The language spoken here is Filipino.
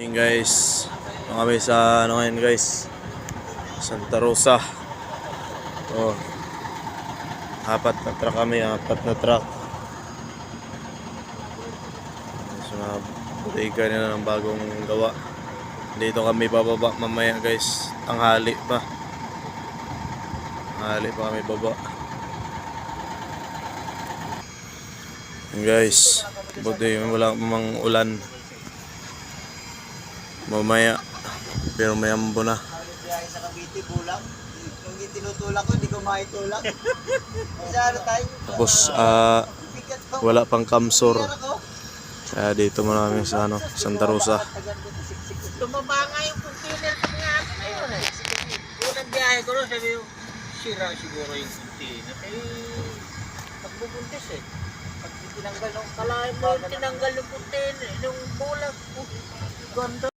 Morning guys. Ito kami sa ano ngayon guys. Santa Rosa. Oh. Apat na truck kami, apat na truck. Mga bodega nila ng bagong gawa. Dito kami bababa mamaya guys. Tanghali pa. Tanghali pa kami baba. Guys. Buti wala mang ulan. Mamaya. Pero mayambo na. Biyahe sa Cavite, bulang. Nung tinutulak ko, hindi ko maitulak. Kasi ano tayo? Tapos ah Bigat pa. wala pang kamsor. Kaya dito muna kami sa ano, Santa Rosa. Tumaba nga yung container nga ako ngayon eh. Unang biyahe ko rin, sabi ko, sira siguro yung container. Eh, magbubuntis eh. Pag tinanggal ng kalahin mo, tinanggal yung container, yung bulag. Oh, ganda.